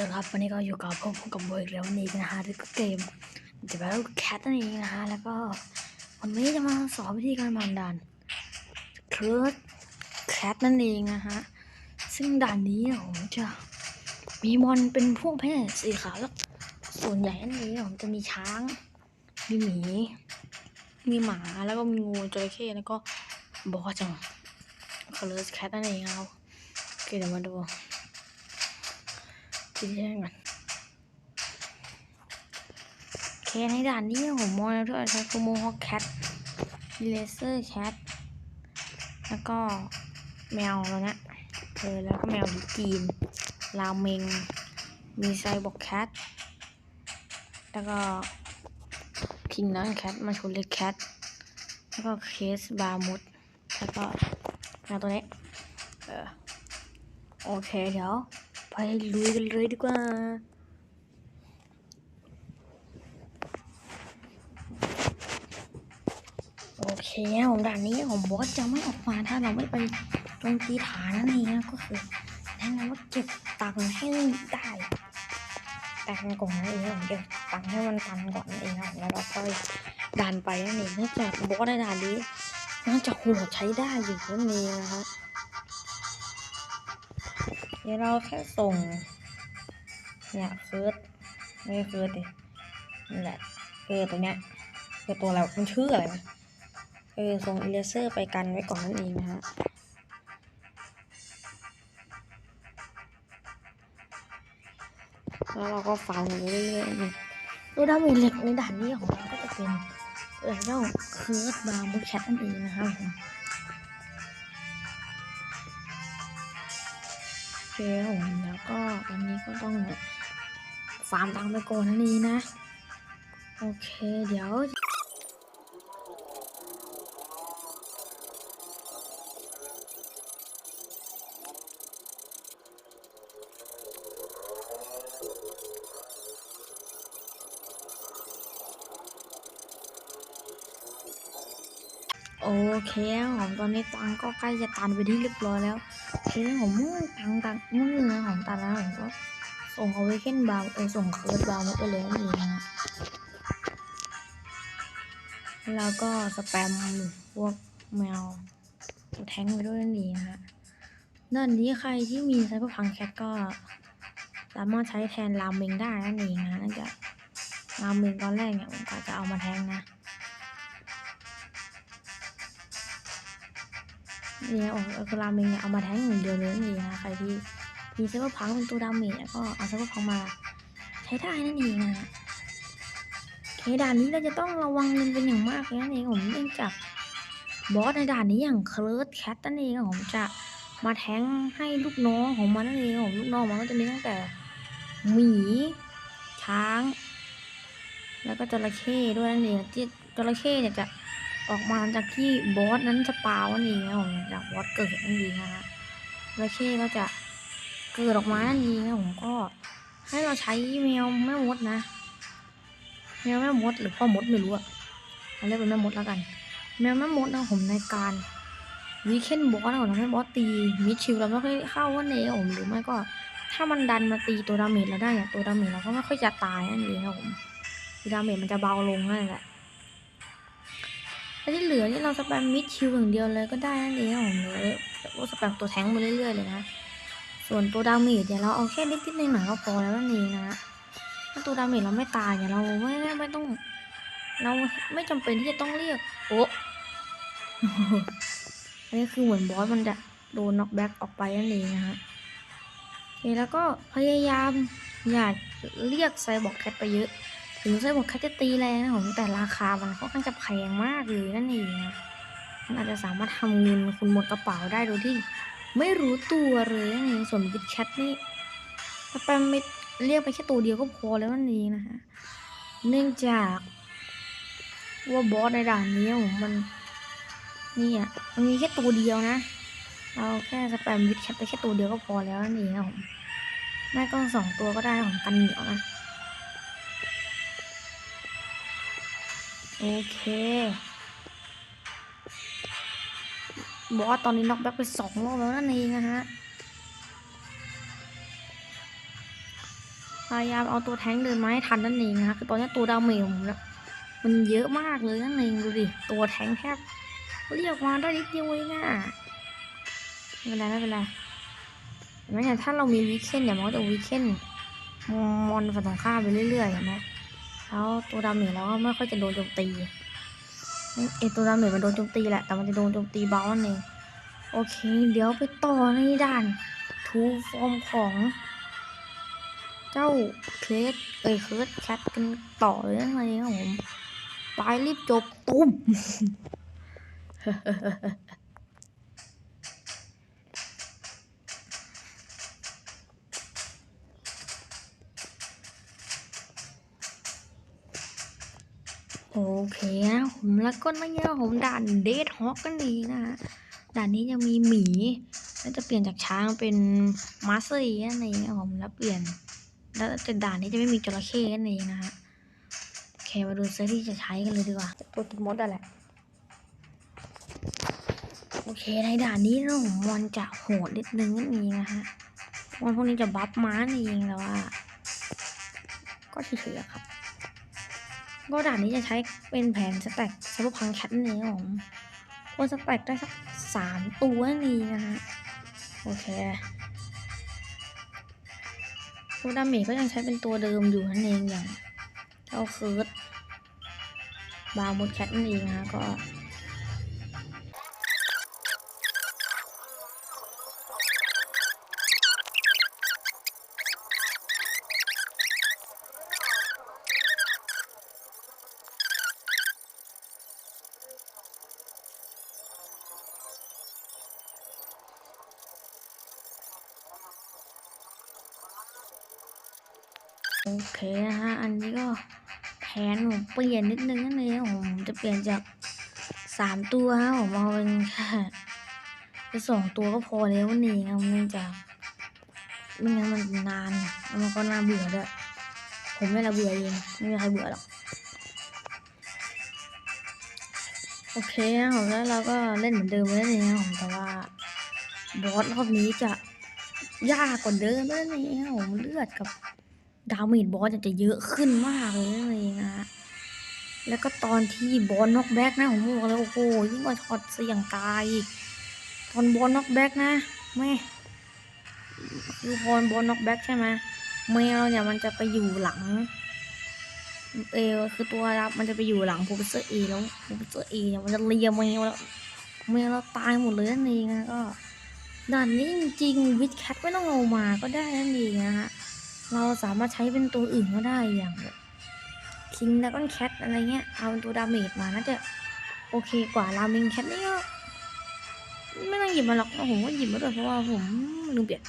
สวัสดีครับวันนี้ก็อยู่กับผมกับโบอีกแล้ววันนี้นะฮะที่ก็เกมจะไปแล้วแคทนั่นเองนะฮะแล้วก็วันนี้จะมาสอนวิธีการมันด่านเคิร์ดแคทนั่นเองนะฮะซึ่งด่านนี้ผมจะมีมอนเป็นพวกแพะสีขาวแล้วส่วนใหญ่นั่นเองผมจะมีช้าง มีหมี มีหมาแล้วก็มีงูจระเข้แล้วก็บอสจังคอร์สแคทนั่นเองครับโอเคเดี๋ยวมาดู กินแย่งกันเคในด่านนี้ผมมองแล้วด้วยใช้คูโมฮอกแคทเลเซอร์แคทแล้วก็แมวแล้วเนี่ยเออแล้วก็แมวดีจีนลาเมง มีไซบอกแคทแล้วก็คิงนังแคทมาชนเล็กแคทแล้วก็เคสบาร์มุดแล้วก็แมวตัวนี้เออโอเคเดี๋ยว ลุยกันเลยดีกว่า โอเคผมด่านนี้ผมบอกว่าจะไม่ออกมาถ้าเราไม่ไปโจมตีฐานนั่นเองนะก็คือแนะนำว่าเก็บตังค์ให้ได้ตังค์ก่อนนั่นเองผมเก็บตังค์ให้มันตันก่อนนั่นเองแล้วเราค่อยดันไปนั่นเองนองจากบอสในด่านนี้น่าจะหัวใช้ได้อยู่นั่นเองนะครับ ดี๋ยวเราแค่ส่ง เนี่ยเคิร์ดไม่ใช่เคิร์ดดินี่แหละเออตัวเนี้ยคือตัวอะไรมันชื่ออะไรนะเออส่งอิเลเซอร์ไปกันไว้ก่อนนั่นเองนะฮะแล้วเราก็ฟังไปเรื่อยๆนี่ตัวดาเมจเหล็กในด่านนี้ของเราก็จะเป็นเออเจ้าเคิร์ดบาร์บูแคทนั่นเองนะครับผม เคผมแล้วก็วันนี้ก็ต้องฟาร์มตังไปก่อนนั่นเองนะ โอเค เดี๋ยว โอเคผมตอนนี้ตังก็ใกล้จะตันไปที่เรียบร้อยแล้วเคครับผมมื่อตังตังมื่อเงินของตันแล้วผมก็ส่งเอาไว้เค้นบาวเออส่งเคิร์ดบาวมาไปเลยนั่นเองนะฮะแล้วก็สแปมพวกแมวแทงไปด้วยนั่นเองนะฮะด้านนี้ใครที่มีไซเบอร์พังแคทก็สามารถใช้แทนรามเมงได้นั่นเองนะนั่นจะรามเมงตอนแรกเนี่ยผมก็จะเอามาแทงนะ เนี่ยโอ้เออคือราเมงเนี่ยเอามาแทงอย่างเดียวเลยนั่นเองนะใครที่มีเซเวอร์พังเป็นตัวดาเมจเนี่ยก็เอาเซเวอร์พังมาใช้ได้นั่นเองนะเคด่านนี้เราจะต้องระวังเงินเป็นอย่างมากเลยนั่นเองผมเนื่องจากบอสในด่านนี้อย่างเคิร์ดแคทนั่นเองผมจะมาแทงให้ลูกน้องของมันนั่นเองผมลูกน้องมันก็จะมีตั้งแต่หมีช้าง แล้วก็จระเข้ด้วยนั่นเองที่จระเข้เนี่ยจะ ออกมาจากที่บอสนั้นจะปาวนั่นเองนะผมจากบอสเกิดนั่นเองนะฮะแล้วเคก็จะเกิดออกมานั่นเองนะผมก็ให้เราใช้แมวแม่มดนะแมวแม่มดหรือพ่อมดไม่รู้อะเอาเรียกเป็นแม่มดแล้วกัน แมวแม่มดนะผมในการวีเคนบอสนะผมทำให้บอสตีมิชิลเราไม่ค่อยเข้าว่าเนผมหรือไม่ก็ ถ้ามันดันมาตีตัวดาเมจเราได้อะตัวดาเมจเราก็ไม่ค่อยจะตายนั่นเองครับผมดาเมจมันจะเบาลงนั่นแหละ แล้วที่เหลือนี่เราสแปมมิดชิวอย่างเดียวเลยก็ได้นั่นเองครับผมเลยว่าสแปมตัวแทงค์ไปเรื่อยๆเลยนะ ส่วนตัวดาเมจเนี่ยเราเอาแค่นิดๆหน่อยๆก็พอแล้วนั่นเองนะถ้าตัวดาเมจเราไม่ตายเนี่ยเราไม่ไม่ต้อง เราไม่จำเป็นที่จะต้องเรียกโอ้อันนี้คือเหมือนบอสมันจะโดนน็อกแบ็กออกไปนั่นเองนะฮะโอเคแล้วก็พยายามอย่าเรียกไซบอร์กแคทไปเยอะ ถึงไซบอร์กแคทจะตีแรงนะผมแต่ราคามันค่อนข้างจะแพงมากเลยนั่นเองนะมันอาจจะสามารถทำเงินคุณหมดกระเป๋าได้โดยที่ ไม่รู้ตัวเลยนั่นเองส่วนบิทแคทนี่ถ้าไปไม่เรียกไปแค่ตัวเดียวก็พอแล้วนั่นเองนะฮะเนื่องจากว่าบอสในด่านนี้ผมมันนี่อะมันมีแค่ตัวเดียวนะเราแค่สแปมวิดแคทไปแค่ตัวเดียวก็พอแล้วนั่นเองนะผมไม่ก็สองตัวก็ได้นะผมกันเหนียวนะ โอเคบอสตอนนี้น็อกแบ็กไปสองรอบแล้วนั่นเองนะฮะพยายามเอาตัวแทงเดินมาให้ทันนั่นเองนะคะคือตอนนี้ตัวดาวเมจผมนะมันเยอะมากเลยนั่นเองดูดิตัวแทงแทบเรียกมาได้นิดเดียวเองอะไม่เป็นไรไม่เป็นไรไมเนี่ถ้าเรามีวีเคนเนี่ยมันก็จะวีเคนมอนฝั่งตรงข้ามไปเรื่อยๆเห็นไหม แล้วตัวดาเมจเราก็ไม่ค่อยจะโดนโจมตีเอตัวดาเมจมันโดนโจมตีแหละ แต่มันจะโดนโจมตีเบานั่งโอเค เดี๋ยวไปต่อในด่านทูฟอร์มของ เจ้าเคสเอ้ยเคิร์ดแคทกันต่อเลยนะอะไรครับผม ไปรีบจบตุ้ม โอเคนะผมแล้วก็นั่เนี่ยผมด่านเดทฮอกกันดีนะฮะด่านนี้จะมีหมีแล้วจะเปลี่ยนจากช้างเป็นมาสเตอร์นั่นเองครับผมแล้วเปลี่ยน แล้วแต่ด่านนี้จะไม่มีจระเข้นั่นเองนะฮะโอเคมาดูเซตที่จะใช้กันเลยดีกว่าตัวกินมดอะแหละโอเคในด่านนี้เนะมมันจะโหดนิดนึงนั่นเองนะฮะวันพวกนี้จะบัฟม้านั่นเองแต่ว่า ก็เฉยๆครับ ก็ด่านนี้จะใช้เป็นแผนสแต็กสรุปพังแคทนั่นเองบผมควรสแต็กได้สักสามตัวนี่นะฮะโอเคตัวดาเมจก็ยังใช้เป็นตัวเดิมอยู่นั่นเองอย่างเจ้าเคิร์ดบาวมุดแคทนั่นเองนะก็ โอเคนะฮะ อันนี้ก็แผนผมเปลี่ยนนิดนึงนั่นเองผมจะเปลี่ยนจากสามตัวฮะผมเอาเป็นแค่แค่สองตัวก็พอแล้วนั่นเองครับเนื่องจากไม่งั้นมันนานแล้วมันก็น่าเบื่อด้วยผมไม่ละเบื่อเองไม่มีใครเบื่อหรอกโอเคนะผมแล้วเราก็เล่นเหมือนเดิมเลยนั่นเองครับผมแต่ว่าบอสรอบนี้จะยากกว่าเดิมนั่นเองผมเลือดกับ ดาเมจบอสจะเยอะขึ้นมากเลยนั่นเองนะฮะแล้วก็ตอนที่บอลน็อกแบ็กนะผมบอกเลยโอ้โหยิ่งกว่าช็อตเสี่ยงตายอีกตอนบอลน็อกแบ็กนะแม่คือพอบอลน็อกแบ็กใช่ไหมแมวเนี่ยมันจะไปอยู่หลังเออคือตัวรับมันจะไปอยู่หลังโปรเฟสเซอร์เอแล้วโปรเฟสเซอร์เอเนี่ยมันจะเลียแมวแล้วแมวเราตายหมดเลยนั่นเองนะก็ด่านนี้จริงวิดแคทไม่ต้องเอามาก็ได้นั่นเองนะฮะ เราสามารถใช้เป็นตัวอื่นก็ได้อย่างคิงดักอนแคทอะไรเงี้ย เอาเป็นตัวดาเมจมาน่าจะโอเคกว่าราเมงแคทนี่ก็ไม่ต้องหยิบมาหรอกผมก็หยิบมาด้วยเพราะว่าผมลืมเปลี่ยน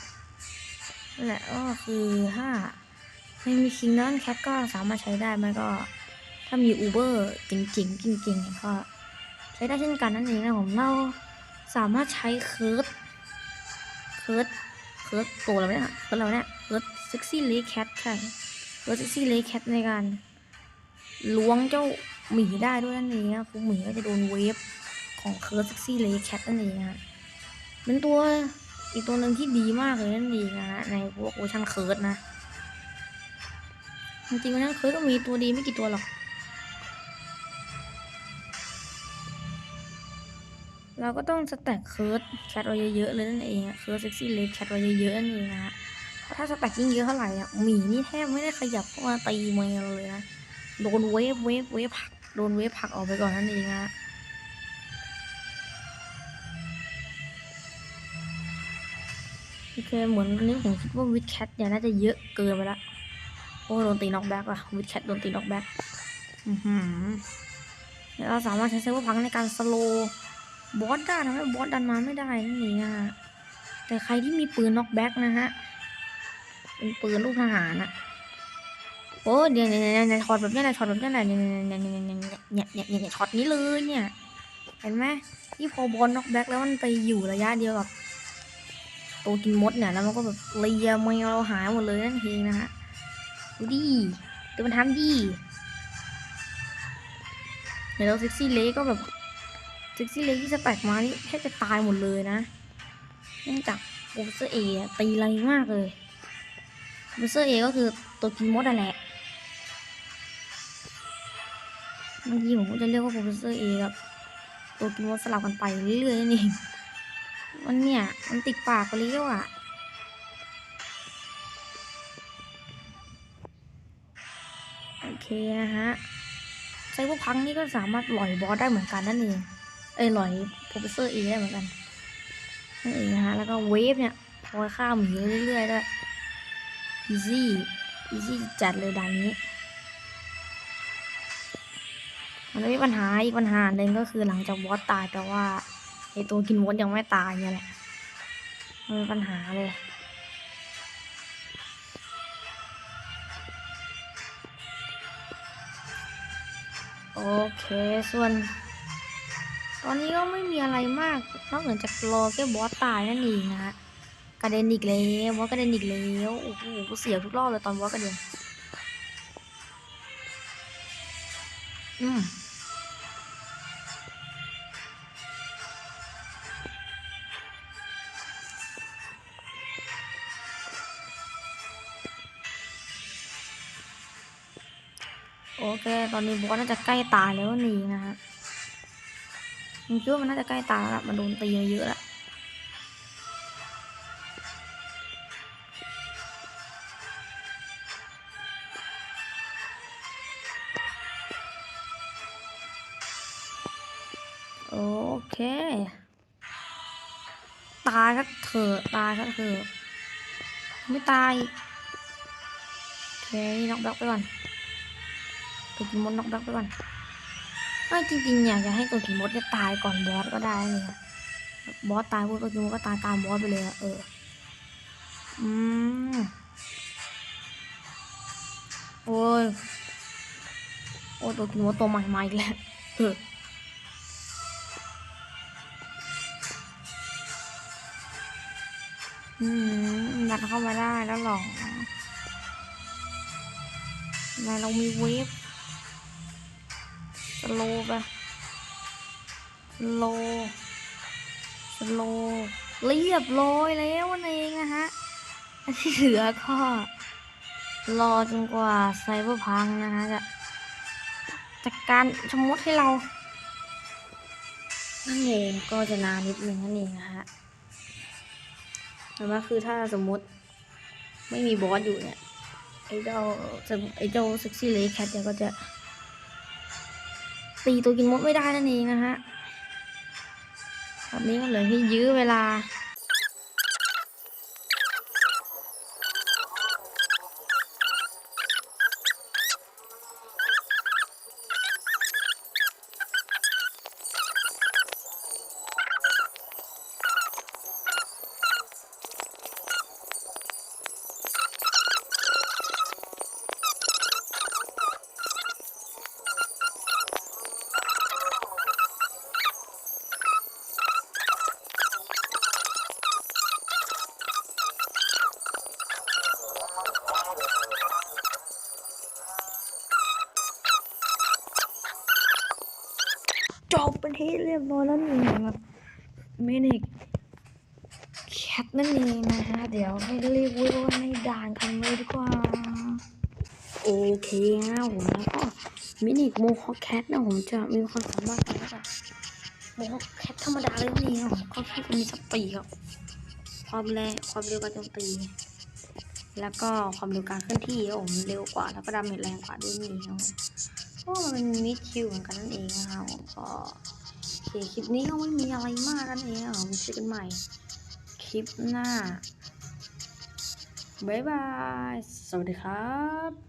นั่นแหละก็คือถ้าไม่มีคิงดักอนแคทก็สามารถใช้ได้ไหมก็ ถ้ามีอูเบอร์จริงๆจริงๆก็ใช้ได้เช่นกันนั่นเองนะผมเราสามารถใช้เคิร์ดเคิร์ดเคิร์ดตัวเราเนี่ยเคิร์ดเราเนี่ย ร์ดเซ็กซี่เลแคทใช่เคิร์ดเซ็กซี่เลแคทในการล้วงเจ้าหมีได้ด้วยนั่นเองนะคือหมีก็จะโดนเวฟของเคิร์ดเซ็กซี่เลแคทนั่นเองนะเป็นตัวอีกตัวหนึ่งที่ดีมากเลยนั่นเองนะฮะในพวกเวอร์ชันเคิร์ดนะจริงๆเวอร์ชันเคิร์ดก็มีตัวดีไม่กี่ตัวหรอก เราก็ต้องสแต็กเคิร์ดแคทไว้เยอะๆเลยนั่นเองอะเคิร์ดเซ็กซี่เลแคทไว้เยอะๆนั่นเองนะฮะ ถ้าสแต็กยิ่งเยอะเท่าไหร่อะหมีนี่แทบไม่ได้ขยับเข้ามาตีมือเราเลยนะ โดนเวฟเวฟเวฟผัก โดนเวฟผักออกไปก่อนนั่นเองนะฮะโอเคเหมือนวันนี้ผมคิดว่าวิดแคทเนี่ยน่าจะเยอะเกินไปละ โอ้โดนตีน็อกแบ็กว่ะวิดแคทโดนตีน็อกแบ็กอือหือเดี๋ยวเราสามารถใช้เซเวอร์พังในการสโลว์บอสได้ทำให้บอสดันมาไม่ได้นั่นเองอะฮะแต่ใครที่มีปืนน็อกแบ็กนะฮะ เป็นปืนลูกทหารอะโอ้เดี๋ยวเนี่ยเนี่ยช็อตแบบนี้นะช็อตแบบนี้นะเนี่ยเนี่ยเนี่ยเนี่ยเนี่ยเนี่ยเนี่ยช็อตนี้เลยเนี่ย เห็นไหมที่พอบอลน็อกแบ็กแล้วมันไปอยู่ระยะเดียวกับตัวกินมดเนี่ยแล้วมันก็แบบเลียมือเราหายหมดเลยนั่นเองนะฮะดูดิดูมันทำดิเดี๋ยวเซ็กซี่เล็กก็แบบเซ็กซี่เล็กที่สแต็กมานี่แทบจะตายหมดเลยนะเนื่องจากโปเซอร์เอตีไรมากเลย โปรเฟสเซอร์เอก็คือตัวกินมดนั่นแหละบางทีผมก็จะเรียกว่าโปรเฟสเซอร์เอกับตัวกินมดสลับกันไปเรื่อยๆนั่มันเนี่ยมันติดปากไปเลี้ยวอะโอเคนะฮะไซเบอร์พังนี่ก็สามารถหล่อยบอสได้เหมือนกันนั่นเอง เอ้ยหล่อยโปรเฟสเซอร์เอได้เหมือนกันนั่นเองนะฮะแล้วก็เวฟเนี่ยพอยข้ามหมีเรื่อยๆด้วย อีซี่อีซี่จัดเลยด่านนี้ มันมีปัญหาอีกปัญหาหนึ่งก็คือหลังจากบอสตายแต่ว่าไอตัวกินมดยังไม่ตายเนี่ยแหละมันเป็นปัญหาเลยโอเค ส่วน ตอนนี้ก็ไม่มีอะไรมาก นอกเหนือจากรอแค่บอสตายนั่นเองนะฮะ กระเด็นอีกแล้วบอสกระเด็นอีกแล้วโอ้โหกูเสียวทุกรอบเลยตอนบอสกระเด็นอืมโอเค ตอนนี้บอสน่าจะใกล้ตายแล้วนี่นะฮะผมคิดว่ามันน่าจะใกล้ตายแล้วล่ะมันโดนตีมาเยอะแล้ว โอเค ตายก็เถอะตายก็เถอะไม่ตายโอเคยน็อกแบ็กไปก่อนตัวกินมดน็อกแบ็กไปก่อนไม่จริงๆอยากจะให้ตัวกินมดเนี่ยตายก่อนบอสก็ได้เลยบอสตายพวกตัวกินมดก็ตายตามบอสไปเลยเอออืมโอ้ยโอ้ตัวกินมดตัวใหม่มาอีกแล้วเออ อืมยัดเข้ามาได้แล้วหรอทำไมเรามีเวฟสโลว์ไปสโลว์สโลว์เรียบร้อยแล้วนั่นเองนะฮะที่เหลือก็รอจนกว่าไซเบอร์พังนะฮะจะจัดการชมมดให้เรานั่นเองก็จะนานนิดนึงนั่นเองนะฮะ แต่ว่าคือถ้าสมมติไม่มีบอสอยู่เนี่ยไอ้เจ้าไอ้เจ้าเซ็กซี่เลแคทเนี่ยก็จะตีตัวกินมดไม่ได้นั่นเองนะฮะแบบนี้ก็เหลือที่ยื้อเวลา จบเป็นที่เรียบร้อยแล้วนี่ครับเมนิแคทนั่นเองนะฮะ เดี๋ยวให้รีวิวในด่านกันเลยดีกว่า โอเคนะผมแล้วก็มินิโมฮอคแคทนะผมจะมีความสามารถในแบบโมฮอคแคทธรรมดาเลยนี่ครับผมก็แค่มีสปีดครับ ความแรงความเร็วการโจมตี แล้วก็ความเร็วการเคลื่อนที่ผมเร็วกว่าแล้วก็ดาเมจแรงกว่าด้วยนี่ครับ ก็มันเป็นมิดคิวเหมือนกันนั่นเองนะคะผมก็โอเคคลิปนี้ก็ไม่มีอะไรมากนั่นเองอะผมเจอกันใหม่ คลิปหน้า บ๊ายบาย สวัสดีครับ